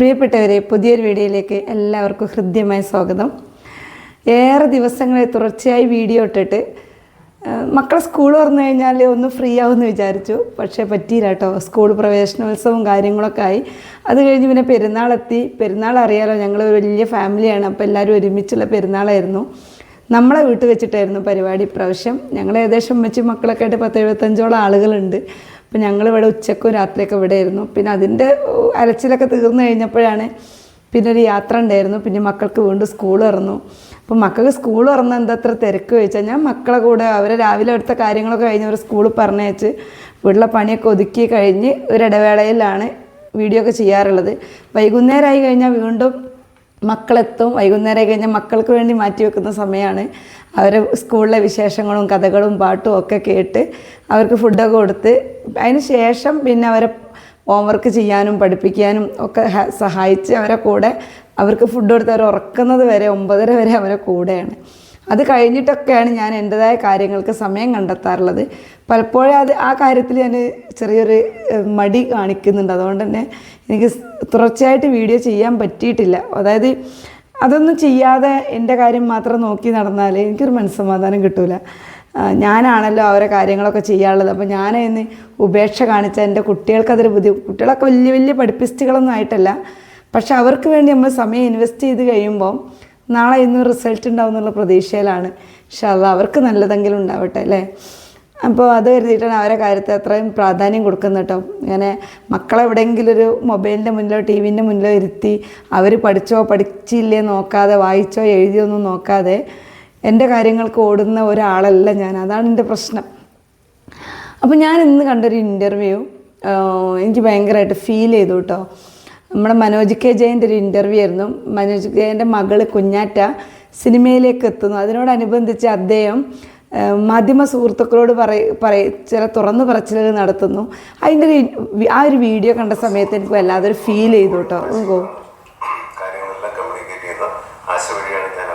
പ്രിയപ്പെട്ടവരെ പുതിയൊരു വീഡിയോയിലേക്ക് എല്ലാവർക്കും ഹൃദ്യമായ സ്വാഗതം. ഏറെ ദിവസങ്ങളെ തുടർച്ചയായി വീഡിയോ ഇട്ടിട്ട് മക്കളെ സ്കൂൾ തുറന്നു കഴിഞ്ഞാൽ ഒന്ന് ഫ്രീ ആവുമെന്ന് വിചാരിച്ചു. പക്ഷേ പറ്റിയില്ല കേട്ടോ. സ്കൂൾ പ്രവേശനോത്സവവും കാര്യങ്ങളൊക്കെ ആയി. അത് കഴിഞ്ഞ് പിന്നെ പെരുന്നാളെത്തി. പെരുന്നാൾ അറിയാലോ ഞങ്ങൾ ഒരു വലിയ ഫാമിലിയാണ്. അപ്പോൾ എല്ലാവരും ഒരുമിച്ചുള്ള പെരുന്നാളായിരുന്നു. നമ്മളെ വീട്ടിൽ വെച്ചിട്ടായിരുന്നു പരിപാടി. പ്രാവശ്യം ഞങ്ങൾ ഏകദേശം വെച്ച് മക്കളൊക്കെ ആയിട്ട് പത്ത് എഴുപത്തഞ്ചോളം ആളുകളുണ്ട്. അപ്പം ഞങ്ങളിവിടെ ഉച്ചക്കും രാത്രിയൊക്കെ ഇവിടെ ആയിരുന്നു പിന്നെ അതിന്റെ അലച്ചിലൊക്കെ തീർന്നു കഴിഞ്ഞപ്പോഴാണ് പിന്നെ ഒരു യാത്ര ഉണ്ടായിരുന്നു. പിന്നെ മക്കൾക്ക് വീണ്ടും സ്കൂൾ തുറന്നു. അപ്പം മക്കൾക്ക് സ്കൂൾ തുറന്ന എന്താ അത്ര തിരക്ക് ചോദിച്ചാൽ ഞാൻ മക്കളെ കൂടെ അവരെ രാവിലെ എടുത്ത കാര്യങ്ങളൊക്കെ കഴിഞ്ഞ് അവർ സ്കൂളിൽ പറഞ്ഞയച്ച് വീട്ടിലെ പണിയൊക്കെ ഒതുക്കി കഴിഞ്ഞ് ഒരിടവേളയിലാണ് വീഡിയോ ഒക്കെ ചെയ്യാറുള്ളത്. വൈകുന്നേരമായി കഴിഞ്ഞാൽ വീണ്ടും മക്കളെത്തും. വൈകുന്നേരമായി കഴിഞ്ഞാൽ മക്കൾക്ക് വേണ്ടി മാറ്റി വെക്കുന്ന സമയമാണ്. അവർ സ്കൂളിലെ വിശേഷങ്ങളും കഥകളും പാട്ടും ഒക്കെ കേട്ട് അവർക്ക് ഫുഡൊക്കെ കൊടുത്ത് അതിന് ശേഷം പിന്നെ അവരെ ഹോംവർക്ക് ചെയ്യാനും പഠിപ്പിക്കാനും ഒക്കെ സഹായിച്ച് അവരെ കൂടെ അവർക്ക് ഫുഡ് കൊടുത്ത് അവർ ഉറക്കുന്നത് വരെ ഒമ്പതര വരെ അവരെ കൂടെയാണ്. അത് കഴിഞ്ഞിട്ടൊക്കെയാണ് ഞാൻ എന്റെതായ കാര്യങ്ങൾക്ക് സമയം കണ്ടെത്താറുള്ളത്. പലപ്പോഴും അത് ആ കാര്യത്തിൽ ഞാൻ ചെറിയൊരു മടി കാണിക്കുന്നുണ്ട്. അതുകൊണ്ട് തന്നെ എനിക്ക് തുടർച്ചയായിട്ട് വീഡിയോ ചെയ്യാൻ പറ്റിയിട്ടില്ല. അതായത് അതൊന്നും ചെയ്യാതെ എന്റെ കാര്യം മാത്രം നോക്കി നടന്നാൽ എനിക്കൊരു മനസ്സമാധാനം കിട്ടില്ല ഞാനാണല്ലോ അവരെ കാര്യങ്ങളൊക്കെ ചെയ്യാനുള്ളത്. അപ്പോൾ ഞാൻ ഇന്ന് ഉപേക്ഷ കാണിച്ച എന്റെ കുട്ടികൾക്കതൊരു ബുദ്ധി കുട്ടികളൊക്കെ വലിയ വലിയ പഠിപ്പിസ്റ്റുകളൊന്നും ആയിട്ടല്ല. പക്ഷെ അവർക്ക് വേണ്ടി നമ്മൾ സമയം ഇൻവെസ്റ്റ് ചെയ്ത് കഴിയുമ്പോൾ നാളെ ഇന്ന് റിസൾട്ട് ഉണ്ടാവും എന്നുള്ള പ്രതീക്ഷയിലാണ്. പക്ഷെ അത് അവർക്ക് നല്ലതെങ്കിലും ഉണ്ടാവട്ടെ അല്ലേ? അപ്പോൾ അത് കരുതിയിട്ടാണ് അവരെ കാര്യത്തെ അത്രയും പ്രാധാന്യം കൊടുക്കുന്നത് കേട്ടോ. ഇങ്ങനെ മക്കളെ എവിടെയെങ്കിലും ഒരു മൊബൈലിന്റെ മുന്നിലോ ടി വിന്റെ മുന്നിലോ ഇരുത്തി അവർ പഠിച്ചോ പഠിച്ചില്ലേ നോക്കാതെ വായിച്ചോ എഴുതിയോ ഒന്നും നോക്കാതെ എന്റെ കാര്യങ്ങൾക്ക് ഓടുന്ന ഒരാളല്ല ഞാൻ. അതാണ് എന്റെ പ്രശ്നം. അപ്പോൾ ഞാൻ ഇന്ന് കണ്ടൊരു ഇന്റർവ്യൂ എനിക്ക് ഭയങ്കരമായിട്ട് ഫീൽ ചെയ്തു കേട്ടോ. നമ്മുടെ മനോജ് കെ ജയന്റെ ഒരു ഇന്റർവ്യൂ ആയിരുന്നു. മനോജ് കെ ജയന്റെ മകൾ കുഞ്ഞാറ്റ സിനിമയിലേക്ക് എത്തുന്നു. അതിനോടനുബന്ധിച്ച് അദ്ദേഹം മാധ്യമ സുഹൃത്തുക്കളോട് പറയ പറയ ചില തുറന്നു പറച്ചിലുകൾ നടത്തുന്നു. അതിന്റെ ഒരു ആ ഒരു വീഡിയോ കണ്ട സമയത്ത് എനിക്ക് വല്ലാതൊരു ഫീൽ ചെയ്തു കേട്ടോ. ഓ കാര്യങ്ങളെല്ലാം കമ്മ്യൂണിക്കേറ്റ് ചെയ്യുന്ന ആശ വഴിയാണ് ഞാൻ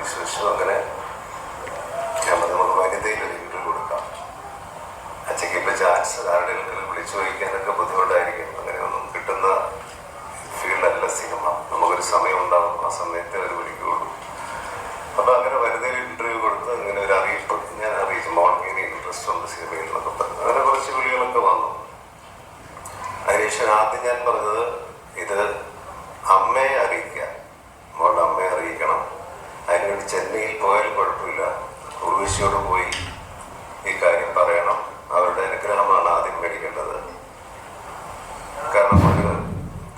വിശ്വസിച്ചു. അപ്പൊ ചാൻസ് ആരുടെയെങ്കിലും വിളിച്ചു ചോദിക്കാനൊക്കെ ബുദ്ധിമുട്ടായിരിക്കും. അങ്ങനെയൊന്നും കിട്ടുന്ന ഫീൽഡല്ല സിനിമ. നമുക്കൊരു സമയം ഉണ്ടാവും ആ സമയത്ത് അവർ വിളിക്കുകയുള്ളൂ. അപ്പൊ അങ്ങനെ വരുന്നതിൽ ഇന്റർവ്യൂ കൊടുത്ത് അങ്ങനെ ഒരു അറിയിപ്പ് ഞാൻ അറിയിച്ചു. മോൾക്ക് ഇൻട്രസ്റ്റ് ഉണ്ട് സിനിമയിൽ എന്നൊക്കെ പറഞ്ഞു. അങ്ങനെ കുറച്ച് വിളികളൊക്കെ വന്നു. അതിനുശേഷം ആദ്യം ഞാൻ പറഞ്ഞത് ഇത് അമ്മയെ അറിയിക്കുക മോളുടെ അമ്മയെ അറിയിക്കണം അതിനുവേണ്ടി ചെന്നൈയിൽ പോയാലും കുഴപ്പമില്ല ഉർവശിയോട് പോയി ഈ കാര്യം പറയണം അവരുടെ അനുഗ്രഹമാണ് ആദ്യം മേടിക്കേണ്ടത് കാരണം ഒരു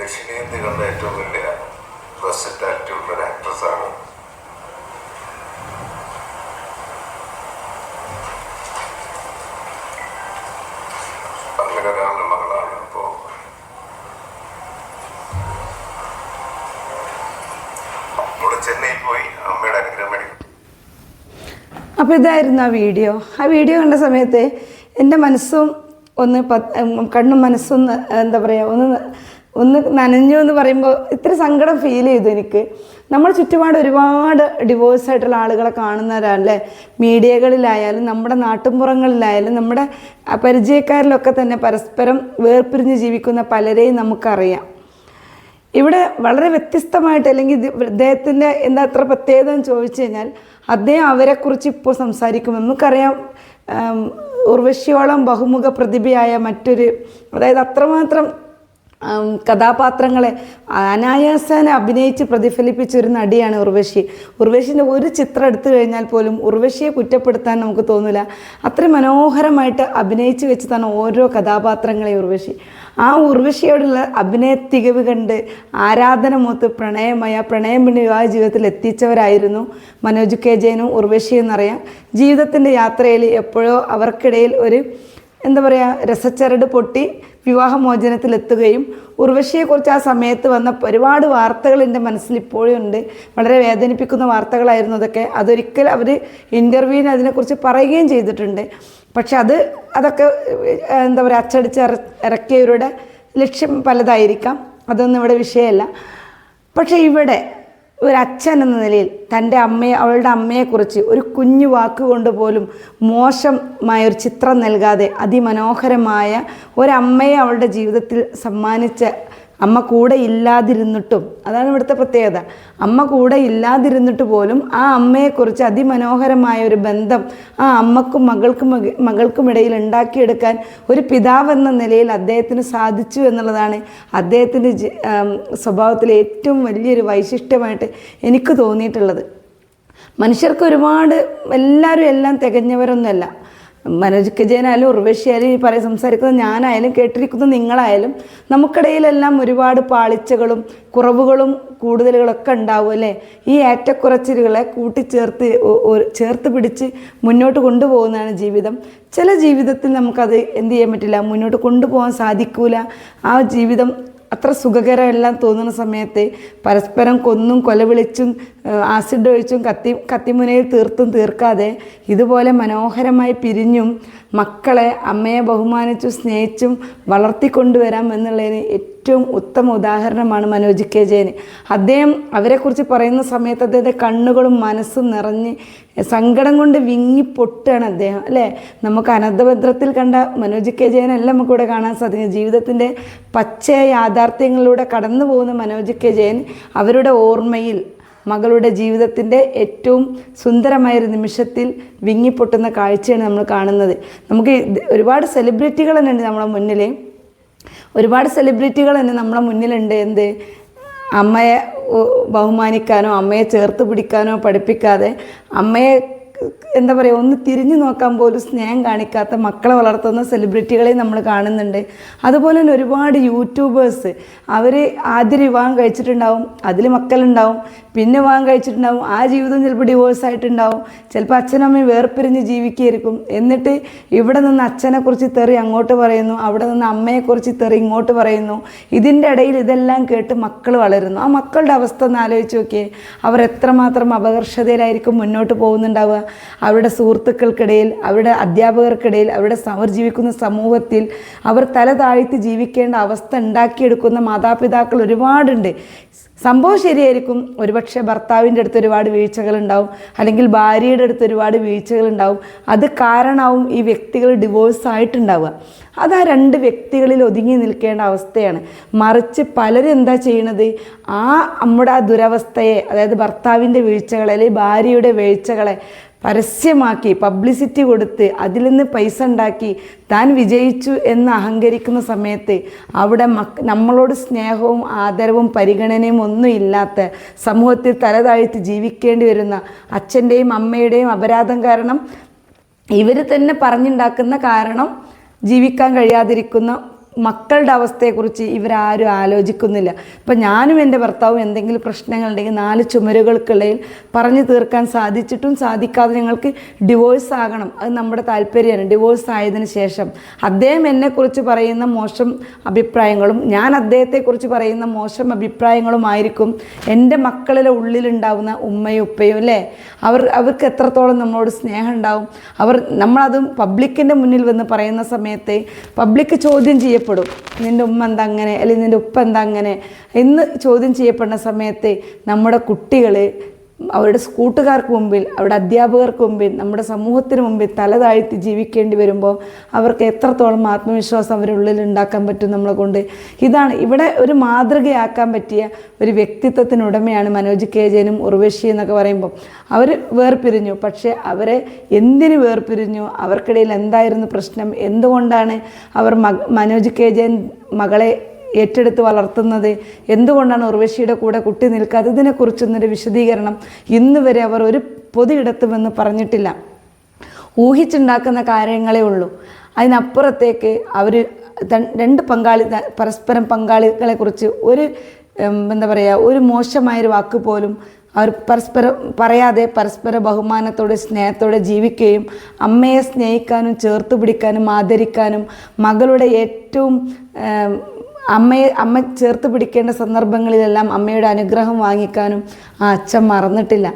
ദക്ഷിണേന്ത്യകളുടെ ഏറ്റവും വലിയ വെർസറ്റാലിറ്റി ഉള്ള ഒരു ആക്ട്രസ്സാണ് പോയി അപ്പോൾ ഇതായിരുന്നു ആ വീഡിയോ. ആ വീഡിയോ കണ്ട സമയത്ത് എന്റെ മനസ്സും ഒന്ന് കണ്ണും മനസ്സും എന്താ പറയുക ഒന്ന് ഒന്ന് നനഞ്ഞു എന്ന് പറയുമ്പോൾ ഇത്ര സങ്കടം ഫീൽ ചെയ്തു എനിക്ക്. നമ്മുടെ ചുറ്റുപാട് ഒരുപാട് ഡിവോഴ്സ് ആയിട്ടുള്ള ആളുകളെ കാണുന്നവരല്ലേ? മീഡിയകളിലായാലും നമ്മുടെ നാട്ടുമ്പുറങ്ങളിലായാലും നമ്മുടെ പരിചയക്കാരിലൊക്കെ തന്നെ പരസ്പരം വേർപിരിഞ്ഞ് ജീവിക്കുന്ന പലരെയും നമുക്കറിയാം. ഇവിടെ വളരെ വ്യത്യസ്തമായിട്ട് അല്ലെങ്കിൽ അദ്ദേഹത്തിന്റെ എന്താ അത്ര പ്രത്യേകത എന്ന് ചോദിച്ചു കഴിഞ്ഞാൽ അദ്ദേഹം അവരെക്കുറിച്ച് ഇപ്പോൾ സംസാരിക്കും. നമുക്കറിയാം ഉർവശിയോളം ബഹുമുഖ പ്രതിഭയായ മറ്റൊരു അതായത് അത്രമാത്രം കഥാപാത്രങ്ങളെ അനായാസേന അഭിനയിച്ച് പ്രതിഫലിപ്പിച്ച ഒരു നടിയാണ് ഉർവശി. ഉർവശിന്റെ ഒരു ചിത്രം എടുത്തു കഴിഞ്ഞാൽ പോലും ഉർവശിയെ കുറ്റപ്പെടുത്താൻ നമുക്ക് തോന്നില്ല അത്രയും മനോഹരമായിട്ട് അഭിനയിച്ച് വെച്ച് തന്നെ ഓരോ കഥാപാത്രങ്ങളെ ഉർവശി. ആ ഉർവശിയോടുള്ള അഭിനയ തികവ് കണ്ട് ആരാധന മൂത്ത് പ്രണയമായ പ്രണയം പിന്നെ വിവാഹ ജീവിതത്തിൽ എത്തിച്ചവരായിരുന്നു മനോജ് കെ ജയനും ഉർവശി എന്നറിയാം. ജീവിതത്തിന്റെ യാത്രയിൽ എപ്പോഴോ അവർക്കിടയിൽ ഒരു എന്താ പറയുക രസച്ചരട് പൊട്ടി വിവാഹമോചനത്തിലെത്തുകയും ഉർവശിയെക്കുറിച്ച് ആ സമയത്ത് വന്ന ഒരുപാട് വാർത്തകൾ എന്റെ മനസ്സിൽ ഇപ്പോഴും ഉണ്ട്. വളരെ വേദനിപ്പിക്കുന്ന വാർത്തകളായിരുന്നു അതൊക്കെ. അതൊരിക്കൽ അവർ ഇന്റർവ്യൂവിന് അതിനെക്കുറിച്ച് പറയുകയും ചെയ്തിട്ടുണ്ട്. പക്ഷെ അത് അതൊക്കെ എന്താ പറയുക അച്ചടിച്ച് ഇറ- ഇറക്കിയവരുടെ ലക്ഷ്യം പലതായിരിക്കാം. അതൊന്നും ഇവിടെ വിഷയമല്ല. പക്ഷേ ഇവിടെ ഒരു അച്ഛൻ എന്ന നിലയിൽ തന്റെ അമ്മയെ അവളുടെ അമ്മയെക്കുറിച്ച് ഒരു കുഞ്ഞു വാക്കുകൊണ്ട് പോലും മോശമായ ഒരു ചിത്രം നൽകാതെ അതിമനോഹരമായ ഒരമ്മയെ അവളുടെ ജീവിതത്തിൽ സമ്മാനിച്ച അമ്മ കൂടെ ഇല്ലാതിരുന്നിട്ടും അതാണ് ഇവിടുത്തെ പ്രത്യേകത. അമ്മ കൂടെ ഇല്ലാതിരുന്നിട്ട് പോലും ആ അമ്മയെക്കുറിച്ച് അതിമനോഹരമായ ഒരു ബന്ധം ആ അമ്മക്കും മകൾക്കും മകൾക്കുമിടയിൽ ഉണ്ടാക്കിയെടുക്കാൻ ഒരു പിതാവ് എന്ന നിലയിൽ അദ്ദേഹത്തിന് സാധിച്ചു എന്നുള്ളതാണ് അദ്ദേഹത്തിന്റെ സ്വഭാവത്തിലെ ഏറ്റവും വലിയൊരു വൈശിഷ്ട്യമായിട്ട് എനിക്ക് തോന്നിയിട്ടുള്ളത്. മനുഷ്യർക്ക് ഒരുപാട് എല്ലാവരും എല്ലാം തികഞ്ഞവരൊന്നുമല്ല. മനോജ് കെ ജയനായാലും ഉർവശിയായാലും ഈ പറയും സംസാരിക്കുന്നത് ഞാനായാലും കേട്ടിരിക്കുന്ന നിങ്ങളായാലും നമുക്കിടയിലെല്ലാം ഒരുപാട് പാളിച്ചകളും കുറവുകളും കൂടുതലുകളൊക്കെ ഉണ്ടാവും അല്ലേ? ഈ ഏറ്റക്കുറച്ചിലുകളെ കൂട്ടിച്ചേർത്ത് ചേർത്ത് പിടിച്ച് മുന്നോട്ട് കൊണ്ടുപോകുന്നതാണ് ജീവിതം. ചില ജീവിതത്തിൽ നമുക്കത് എന്ത് ചെയ്യാൻ പറ്റില്ല? മുന്നോട്ട് കൊണ്ടുപോകാൻ സാധിക്കൂല. ആ ജീവിതം അത്ര സുഖകരമെല്ലാം തോന്നുന്ന സമയത്ത് പരസ്പരം കൊന്നും കൊലവിളിച്ചും ആസിഡ് ഒഴിച്ചും കത്തി കത്തിമുനയിൽ തീർത്തും തീർക്കാതെ ഇതുപോലെ മനോഹരമായി പിരിഞ്ഞും മക്കളെ അമ്മയെ ബഹുമാനിച്ചും സ്നേഹിച്ചും വളർത്തിക്കൊണ്ടുവരാം എന്നുള്ളതിന് ഏറ്റവും ഉത്തമ ഉദാഹരണമാണ് മനോജ് കെ ജയന്. അദ്ദേഹം അവരെക്കുറിച്ച് പറയുന്ന സമയത്ത് അദ്ദേഹത്തെ കണ്ണുകളും മനസ്സും നിറഞ്ഞ് സങ്കടം കൊണ്ട് വിങ്ങി പൊട്ടുകയാണ് അദ്ദേഹം അല്ലേ? നമുക്ക് അനന്തഭദ്രത്തിൽ കണ്ട മനോജ് കെ ജയനല്ല നമുക്കിവിടെ കാണാൻ സാധിക്കും ജീവിതത്തിന്റെ പച്ചയ യാഥാർത്ഥ്യങ്ങളിലൂടെ കടന്നു പോകുന്ന മനോജ് കെ ജയൻ അവരുടെ ഓർമ്മയിൽ മകളുടെ ജീവിതത്തിന്റെ ഏറ്റവും സുന്ദരമായൊരു നിമിഷത്തിൽ വിങ്ങിപ്പൊട്ടുന്ന കാഴ്ചയാണ് നമ്മൾ കാണുന്നത്. നമുക്ക് ഒരുപാട് സെലിബ്രിറ്റികൾ തന്നെ ഉണ്ട് നമ്മുടെ മുന്നിൽ ഒരുപാട് സെലിബ്രിറ്റികൾ തന്നെ നമ്മുടെ മുന്നിലുണ്ട്. എന്ത്? അമ്മയെ ബഹുമാനിക്കാനോ അമ്മയെ ചേർത്ത് പിടിക്കാനോ പഠിപ്പിക്കാതെ അമ്മയെ എന്താ പറയുക ഒന്ന് തിരിഞ്ഞു നോക്കാൻ പോലും സ്നേഹം കാണിക്കാത്ത മക്കളെ വളർത്തുന്ന സെലിബ്രിറ്റികളെ നമ്മൾ കാണുന്നുണ്ട്. അതുപോലെ തന്നെ ഒരുപാട് യൂട്യൂബേഴ്സ് അവർ ആദ്യം വിവാഹം കഴിച്ചിട്ടുണ്ടാവും അതിൽ മക്കളുണ്ടാവും പിന്നെ വിവാഹം കഴിച്ചിട്ടുണ്ടാവും ആ ജീവിതം ചിലപ്പോൾ ഡിവോഴ്സ് ആയിട്ടുണ്ടാവും ചിലപ്പോൾ അച്ഛനമ്മയും വേർപിരിഞ്ഞ് ജീവിക്കുകയായിരിക്കും. എന്നിട്ട് ഇവിടെ നിന്ന് അച്ഛനെക്കുറിച്ച് തെറി അങ്ങോട്ട് പറയുന്നു അവിടെ നിന്ന് അമ്മയെക്കുറിച്ച് തെറി ഇങ്ങോട്ട് പറയുന്നു. ഇതിന്റെ ഇടയിൽ ഇതെല്ലാം കേട്ട് മക്കൾ വളരുന്നു. ആ മക്കളുടെ അവസ്ഥ ഒന്ന് ആലോചിച്ച് നോക്കിയേ അവർ എത്രമാത്രം അപകർഷതയിലായിരിക്കും മുന്നോട്ട് പോകുന്നുണ്ടാവുക. അവരുടെ സുഹൃത്തുക്കൾക്കിടയിൽ അവരുടെ അധ്യാപകർക്കിടയിൽ അവരുടെ അവർ ജീവിക്കുന്ന സമൂഹത്തിൽ അവർ തല താഴ്ത്തി ജീവിക്കേണ്ട അവസ്ഥ ഉണ്ടാക്കിയെടുക്കുന്ന മാതാപിതാക്കൾ ഒരുപാടുണ്ട്. സംഭവം ശരിയായിരിക്കും. ഒരുപക്ഷെ ഭർത്താവിന്റെ അടുത്ത് ഒരുപാട് വീഴ്ചകളുണ്ടാവും അല്ലെങ്കിൽ ഭാര്യയുടെ അടുത്ത് ഒരുപാട് വീഴ്ചകളുണ്ടാവും അത് കാരണവും ഈ വ്യക്തികൾ ഡിവോഴ്സ് ആയിട്ടുണ്ടാവുക. അത് ആ രണ്ട് വ്യക്തികളിൽ ഒതുങ്ങി നിൽക്കേണ്ട അവസ്ഥയാണ്. മറിച്ച് പലരും എന്താ ചെയ്യണത്? ആ നമ്മുടെ ആ ദുരവസ്ഥയെ അതായത് ഭർത്താവിന്റെ വീഴ്ചകളെ അല്ലെങ്കിൽ ഭാര്യയുടെ വീഴ്ചകളെ പരസ്യമാക്കി പബ്ലിസിറ്റി കൊടുത്ത് അതിൽ നിന്ന് പൈസ ഉണ്ടാക്കി താൻ വിജയിച്ചു എന്ന് അഹങ്കരിക്കുന്ന സമയത്ത് അവിടെ മക് നമ്മളോട് സ്നേഹവും ആദരവും പരിഗണനയും ഒന്നും ഇല്ലാത്ത സമൂഹത്തിൽ തലതാഴ്ത്തി ജീവിക്കേണ്ടി വരുന്ന അച്ഛന്റെയും അമ്മയുടെയും അപരാധം കാരണം ഇവർ തന്നെ പറഞ്ഞുണ്ടാക്കുന്ന കാരണം ജീവിക്കാൻ കഴിയാതിരിക്കുന്ന മക്കളുടെ അവസ്ഥയെക്കുറിച്ച് ഇവരാരും ആലോചിക്കുന്നില്ല. ഇപ്പം ഞാനും എന്റെ ഭർത്താവും എന്തെങ്കിലും പ്രശ്നങ്ങളുണ്ടെങ്കിൽ നാല് ചുമരുകൾക്കിടയിൽ പറഞ്ഞു തീർക്കാൻ സാധിച്ചിട്ടും സാധിക്കാതെ ഞങ്ങൾക്ക് ഡിവോഴ്സ് ആകണം. അത് നമ്മുടെ താല്പര്യമാണ്. ഡിവോഴ്സ് ആയതിനു ശേഷം അദ്ദേഹം എന്നെക്കുറിച്ച് പറയുന്ന മോശം അഭിപ്രായങ്ങളും ഞാൻ അദ്ദേഹത്തെക്കുറിച്ച് പറയുന്ന മോശം അഭിപ്രായങ്ങളുമായിരിക്കും എന്റെ മക്കളിലെ ഉള്ളിലുണ്ടാവുന്ന ഉമ്മയും ഉപ്പയും അല്ലേ? അവർ അവർക്ക് എത്രത്തോളം നമ്മളോട് സ്നേഹം ഉണ്ടാവും? അവർ നമ്മളതും പബ്ലിക്കിന്റെ മുന്നിൽ വന്ന് പറയുന്ന സമയത്ത് പബ്ലിക് ചോദ്യം ചെയ്യപ്പെടും. നിന്റെ ഉമ്മ എന്താ അങ്ങനെ? അല്ലെങ്കിൽ നിന്റെ ഉപ്പ എന്താ അങ്ങനെ? എന്ന് ചോദ്യം ചെയ്യപ്പെടുന്ന സമയത്ത് നമ്മുടെ കുട്ടികൾ അവരുടെ കൂട്ടുകാർക്ക് മുമ്പിൽ അവരുടെ അധ്യാപകർക്ക് മുമ്പിൽ നമ്മുടെ സമൂഹത്തിന് മുമ്പിൽ തല താഴ്ത്തി ജീവിക്കേണ്ടി വരുമ്പോൾ അവർക്ക് എത്രത്തോളം ആത്മവിശ്വാസം അവരുടെ ഉള്ളിൽ ഉണ്ടാക്കാൻ പറ്റും നമ്മളെ കൊണ്ട്. ഇതാണ് ഇവിടെ ഒരു മാതൃകയാക്കാൻ പറ്റിയ ഒരു വ്യക്തിത്വത്തിനുടമയാണ് മനോജ് കെ ജയനും ഉർവശി എന്നൊക്കെ പറയുമ്പോൾ. അവർ വേർപിരിഞ്ഞു. പക്ഷേ അവരെ എന്തിന് വേർപിരിഞ്ഞു? അവർക്കിടയിൽ എന്തായിരുന്നു പ്രശ്നം? എന്തുകൊണ്ടാണ് അവർ മനോജ് കെ ജയൻ മകളെ ഏറ്റെടുത്ത് വളർത്തുന്നത്? എന്തുകൊണ്ടാണ് ഉർവശിയുടെ കൂടെ കുട്ടി നിൽക്കാതെ? ഇതിനെക്കുറിച്ചൊന്നൊരു വിശദീകരണം ഇന്ന് വരെ അവർ ഒരു പൊതുയിടത്തുമെന്ന് പറഞ്ഞിട്ടില്ല. ഊഹിച്ചുണ്ടാക്കുന്ന കാര്യങ്ങളേ ഉള്ളൂ. അതിനപ്പുറത്തേക്ക് അവർ രണ്ട് പങ്കാളി പരസ്പരം പങ്കാളികളെക്കുറിച്ച് ഒരു എന്താ പറയുക ഒരു മോശമായൊരു വാക്ക് പോലും അവർ പരസ്പരം പറയാതെ പരസ്പര ബഹുമാനത്തോടെ സ്നേഹത്തോടെ ജീവിക്കുകയും അമ്മയെ സ്നേഹിക്കാനും ചേർത്ത് പിടിക്കാനും ആദരിക്കാനും മകളുടെ ഏറ്റവും അമ്മയെ അമ്മ ചേർത്ത് പിടിക്കേണ്ട സന്ദർഭങ്ങളിലെല്ലാം അമ്മയുടെ അനുഗ്രഹം വാങ്ങിക്കാനും ആ അച്ഛൻ മറന്നിട്ടില്ല.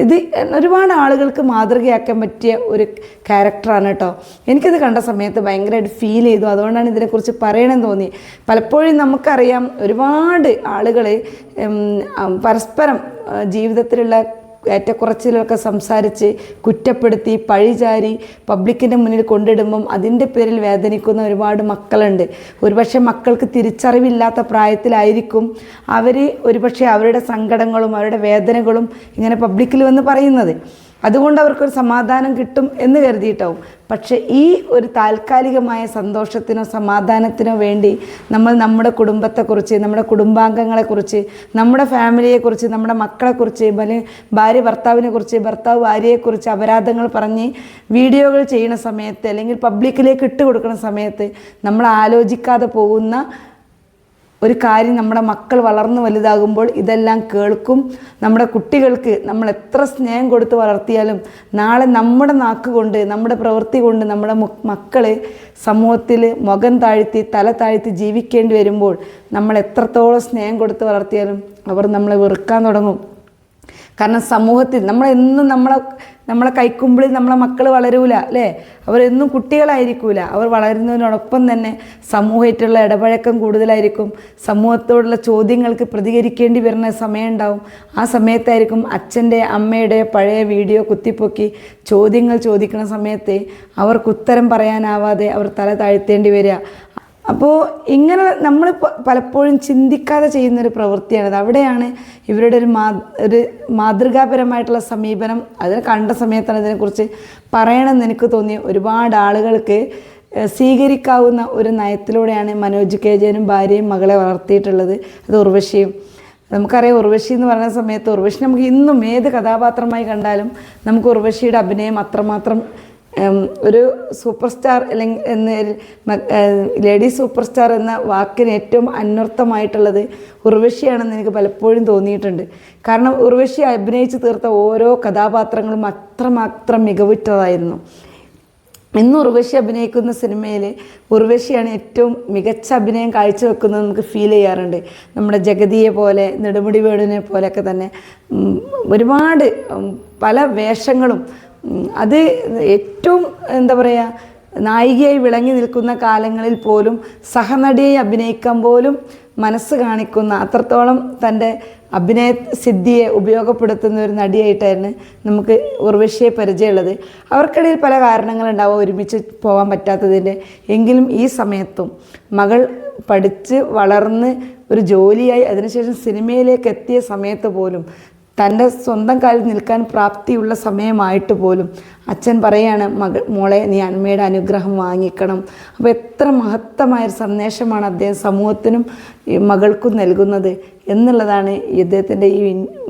ഇത് ഒരുപാട് ആളുകൾക്ക് മാതൃകയാക്കാൻ പറ്റിയ ഒരു ക്യാരക്ടറാണ് കേട്ടോ. എനിക്കിത് കണ്ട സമയത്ത് ഭയങ്കരമായിട്ട് ഫീൽ ചെയ്തു. അതുകൊണ്ടാണ് ഇതിനെക്കുറിച്ച് പറയണമെന്ന് തോന്നി. പലപ്പോഴും നമുക്കറിയാം ഒരുപാട് ആളുകൾ പരസ്പരം ജീവിതത്തിലുള്ള ഏറ്റക്കുറച്ചിലൊക്കെ സംസാരിച്ച് കുറ്റപ്പെടുത്തി പഴിചാരി പബ്ലിക്കിന്റെ മുന്നിൽ കൊണ്ടിടുമ്പം അതിന്റെ പേരിൽ വേദനിക്കുന്ന ഒരുപാട് മക്കളുണ്ട്. ഒരുപക്ഷെ മക്കൾക്ക് തിരിച്ചറിവില്ലാത്ത പ്രായത്തിലായിരിക്കും അവർ ഒരുപക്ഷെ അവരുടെ സങ്കടങ്ങളും അവരുടെ വേദനകളും ഇങ്ങനെ പബ്ലിക്കിൽ വന്ന് പറയുന്നത്. അതുകൊണ്ട് അവർക്കൊരു സമാധാനം കിട്ടും എന്ന് കരുതിയിട്ടാവും. പക്ഷെ ഈ ഒരു താൽക്കാലികമായ സന്തോഷത്തിനോ സമാധാനത്തിനോ വേണ്ടി നമ്മൾ നമ്മുടെ കുടുംബത്തെക്കുറിച്ച് നമ്മുടെ കുടുംബാംഗങ്ങളെക്കുറിച്ച് നമ്മുടെ ഫാമിലിയെക്കുറിച്ച് നമ്മുടെ മക്കളെക്കുറിച്ച് അല്ലെങ്കിൽ ഭാര്യ ഭർത്താവിനെ കുറിച്ച് ഭർത്താവ് ഭാര്യയെക്കുറിച്ച് അപരാധങ്ങൾ പറഞ്ഞ് വീഡിയോകൾ ചെയ്യുന്ന സമയത്ത് അല്ലെങ്കിൽ പബ്ലിക്കിലേക്ക് ഇട്ട് കൊടുക്കുന്ന സമയത്ത് നമ്മൾ ആലോചിക്കാതെ പോകുന്ന ഒരു കാര്യം നമ്മുടെ മക്കൾ വളർന്നു വലുതാകുമ്പോൾ ഇതെല്ലാം കേൾക്കും. നമ്മുടെ കുട്ടികൾക്ക് നമ്മൾ എത്ര സ്നേഹം കൊടുത്ത് വളർത്തിയാലും നാളെ നമ്മുടെ നാക്ക് കൊണ്ട് നമ്മുടെ പ്രവൃത്തി കൊണ്ട് നമ്മുടെ മക്കളെ സമൂഹത്തിൽ മുഖം താഴ്ത്തി തല താഴ്ത്തി ജീവിക്കേണ്ടി വരുമ്പോൾ നമ്മൾ എത്രത്തോളം സ്നേഹം കൊടുത്ത് വളർത്തിയാലും അവർ നമ്മളെ വെറുക്കാൻ തുടങ്ങും. കാരണം സമൂഹത്തിൽ നമ്മളെന്നും നമ്മളെ നമ്മളെ കൈക്കുമ്പിളിൽ നമ്മളെ മക്കൾ വളരൂല അല്ലേ? അവരെന്നും കുട്ടികളായിരിക്കൂല. അവർ വളരുന്നതിനോടൊപ്പം തന്നെ സമൂഹമായിട്ടുള്ള ഇടപഴക്കം കൂടുതലായിരിക്കും. സമൂഹത്തോടുള്ള ചോദ്യങ്ങൾക്ക് പ്രതികരിക്കേണ്ടി വരുന്ന സമയമുണ്ടാവും. ആ സമയത്തായിരിക്കും അച്ഛന്റെ അമ്മയുടെ പഴയ വീഡിയോ കുത്തിപ്പൊക്കി ചോദ്യങ്ങൾ ചോദിക്കുന്ന സമയത്ത് അവർക്ക് ഉത്തരം പറയാനാവാതെ അവർ തല താഴ്ത്തേണ്ടി വരിക. അപ്പോൾ ഇങ്ങനെ നമ്മൾ പലപ്പോഴും ചിന്തിക്കാതെ ചെയ്യുന്നൊരു പ്രവൃത്തിയാണിത്. അവിടെയാണ് ഇവരുടെ ഒരു മാ ഒരു മാതൃകാപരമായിട്ടുള്ള സമീപനം അതിന് കണ്ട സമയത്താണ് ഇതിനെക്കുറിച്ച് പറയണമെന്ന് എനിക്ക് തോന്നി ഒരുപാട് ആളുകൾക്ക് സ്വീകരിക്കാവുന്ന ഒരു നയത്തിലൂടെയാണ് മനോജ് കെ ജയനും ഭാര്യയും മകളെ വളർത്തിയിട്ടുള്ളത്. അത് ഉർവശിയും. നമുക്കറിയാം ഉർവശി എന്ന് പറയുന്ന സമയത്ത് ഉർവശി നമുക്ക് ഇന്നും ഏത് കഥാപാത്രമായി കണ്ടാലും നമുക്ക് ഉർവശിയുടെ അഭിനയം അത്രമാത്രം ഒരു സൂപ്പർ സ്റ്റാർ അല്ലെങ്കിൽ എന്ന് ലേഡി സൂപ്പർ സ്റ്റാർ എന്ന വാക്കിന് ഏറ്റവും അന്വർത്ഥമായിട്ടുള്ളത് ഉർവശിയാണെന്ന് എനിക്ക് പലപ്പോഴും തോന്നിയിട്ടുണ്ട്. കാരണം ഉർവശി അഭിനയിച്ച് തീർത്ത ഓരോ കഥാപാത്രങ്ങളും അത്രമാത്രം മികവുറ്റതായിരുന്നു. ഇന്ന് ഉർവശി അഭിനയിക്കുന്ന സിനിമയിൽ ഉർവശിയാണ് ഏറ്റവും മികച്ച അഭിനയം കാഴ്ചവെക്കുന്നത് നമുക്ക് ഫീൽ ചെയ്യാറുണ്ട്. നമ്മുടെ ജഗതിയെ പോലെ നെടുമുടി വേണുവിനെ പോലെയൊക്കെ തന്നെ. ഒരുപാട് പല വേഷങ്ങളും അത് ഏറ്റവും എന്താ പറയുക നായികയായി വിളങ്ങി നിൽക്കുന്ന കാലങ്ങളിൽ പോലും സഹനടിയായി അഭിനയിക്കാൻ പോലും മനസ്സ് കാണിക്കുന്ന അത്രത്തോളം തന്റെ അഭിനയ സിദ്ധിയെ ഉപയോഗപ്പെടുത്തുന്ന ഒരു നടിയായിട്ടായിരുന്നു നമുക്ക് ഉർവശിയെ പരിചയമുള്ളത്. അവർക്കിടയിൽ പല കാരണങ്ങളുണ്ടാവും ഒരുമിച്ച് പോകാൻ പറ്റാത്തതിന്റെ. എങ്കിലും ഈ സമയത്തും മകൾ പഠിച്ച് വളർന്ന് ഒരു ജോലിയായി അതിനുശേഷം സിനിമയിലേക്ക് എത്തിയ സമയത്ത് പോലും തന്റെ സ്വന്തം കാലിൽ നിൽക്കാൻ പ്രാപ്തിയുള്ള സമയമായിട്ട് പോലും അച്ഛൻ പറയാണ് മകൾ മോളെ നീ അമ്മയുടെ അനുഗ്രഹം വാങ്ങിക്കണം. അപ്പോൾ എത്ര മഹത്തമായൊരു സന്ദേശമാണ് അദ്ദേഹം സമൂഹത്തിനും മകൾക്കും നൽകുന്നത് എന്നുള്ളതാണ് ഇദ്ദേഹത്തിന്റെ ഈ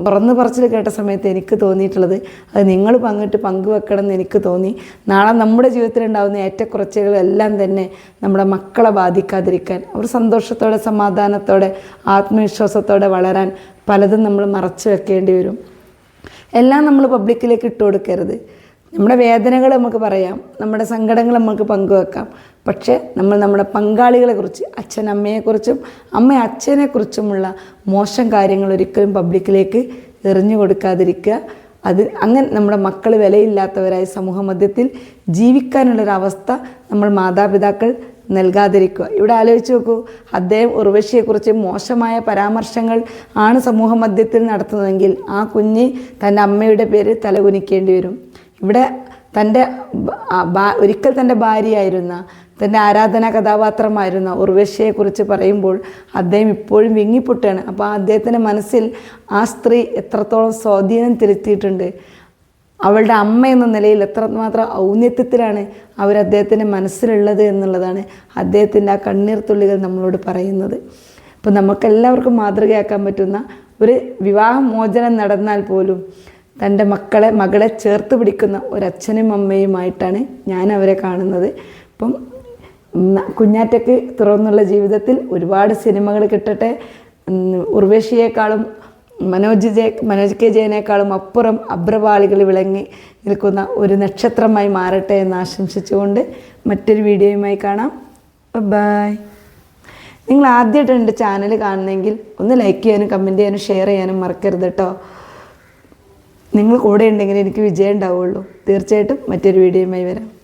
തുറന്നു പറച്ചിൽ കേട്ട സമയത്ത് എനിക്ക് തോന്നിയിട്ടുള്ളത്. അത് നിങ്ങൾ പങ്കിട്ട് പങ്കുവെക്കണം എന്ന് എനിക്ക് തോന്നി. നാളെ നമ്മുടെ ജീവിതത്തിലുണ്ടാകുന്ന ഏറ്റക്കുറച്ചുകളെല്ലാം തന്നെ നമ്മുടെ മക്കളെ ബാധിക്കാതിരിക്കാൻ അവർ സന്തോഷത്തോടെ സമാധാനത്തോടെ ആത്മവിശ്വാസത്തോടെ വളരാൻ പലതും നമ്മൾ മറച്ചു വെക്കേണ്ടി വരും. എല്ലാം നമ്മൾ പബ്ലിക്കിലേക്ക് ഇട്ട് കൊടുക്കരുത് നമ്മുടെ വേദനകൾ നമുക്ക് പറയാം നമ്മുടെ സങ്കടങ്ങൾ നമുക്ക് പങ്കുവെക്കാം. പക്ഷേ നമ്മൾ നമ്മുടെ പങ്കാളികളെക്കുറിച്ച് അച്ഛൻ അമ്മയെക്കുറിച്ചും അമ്മ അച്ഛനെക്കുറിച്ചുമുള്ള മോശം കാര്യങ്ങൾ ഒരിക്കലും പബ്ലിക്കിലേക്ക് എറിഞ്ഞു കൊടുക്കാതിരിക്കുക. അത് അങ്ങനെ നമ്മുടെ മക്കൾ വിലയില്ലാത്തവരായി സമൂഹ മധ്യത്തിൽ ജീവിക്കാനുള്ളൊരവസ്ഥ നമ്മൾ മാതാപിതാക്കൾ നൽകാതിരിക്കുക. ഇവിടെ ആലോചിച്ച് നോക്കൂ അദ്ദേഹം ഉർവശിയെക്കുറിച്ച് മോശമായ പരാമർശങ്ങൾ ആണ് സമൂഹ മധ്യത്തിൽ നടത്തുന്നതെങ്കിൽ ആ കുഞ്ഞ് തന്റെ അമ്മയുടെ പേര് തലകുനിക്കേണ്ടി വരും. ഇവിടെ തന്റെ ഒരിക്കൽ തന്റെ ഭാര്യയായിരുന്ന തന്റെ ആരാധനാ കഥാപാത്രമായിരുന്ന ഉർവശിയെക്കുറിച്ച് പറയുമ്പോൾ അദ്ദേഹം ഇപ്പോഴും വിങ്ങിപ്പൊട്ടുകയാണ് അപ്പോൾ അദ്ദേഹത്തിന്റെ മനസ്സിൽ ആ സ്ത്രീ എത്രത്തോളം സ്വാധീനം ചെലുത്തിയിട്ടുണ്ട്. അവളുടെ അമ്മ എന്ന നിലയിൽ എത്രമാത്രം ഔന്നത്യത്തിലാണ് അവർ അദ്ദേഹത്തിന്റെ മനസ്സിലുള്ളത് എന്നുള്ളതാണ് അദ്ദേഹത്തിന്റെ ആ കണ്ണീർ തുള്ളികൾ നമ്മളോട് പറയുന്നത്. അപ്പോൾ നമുക്കെല്ലാവർക്കും മാതൃകയാക്കാൻ പറ്റുന്ന ഒരു വിവാഹമോചനം നടന്നാൽ പോലും തന്റെ മക്കളെ മകളെ ചേർത്ത് പിടിക്കുന്ന ഒരച്ഛനും അമ്മയുമായിട്ടാണ് ഞാൻ അവരെ കാണുന്നത്. അപ്പം ഉം, കുഞ്ഞാറ്റയ്ക്ക് തുറന്നുള്ള ജീവിതത്തിൽ ഒരുപാട് സിനിമകൾ കിട്ടട്ടെ. ഉർവേശിയേക്കാളും മനോജ് ജെ മനോജ് കെ ജയനേക്കാളും അപ്പുറം അഭ്രപാളികൾ വിളങ്ങി നിൽക്കുന്ന ഒരു നക്ഷത്രമായി മാറട്ടെ എന്ന് ആശംസിച്ചുകൊണ്ട് മറ്റൊരു വീഡിയോയുമായി കാണാം. ബൈ നിങ്ങൾ ആദ്യമായിട്ട് എന്റെ ചാനൽ കാണുന്നെങ്കിൽ ഒന്ന് ലൈക്ക് ചെയ്യാനും കമന്റ് ചെയ്യാനും ഷെയർ ചെയ്യാനും മറക്കരുത് കേട്ടോ നിങ്ങൾ കൂടെ ഉണ്ടെങ്കിൽ എനിക്ക് വിജയം ഉണ്ടാവുള്ളൂ. തീർച്ചയായിട്ടും മറ്റൊരു വീഡിയോയുമായി വരാം.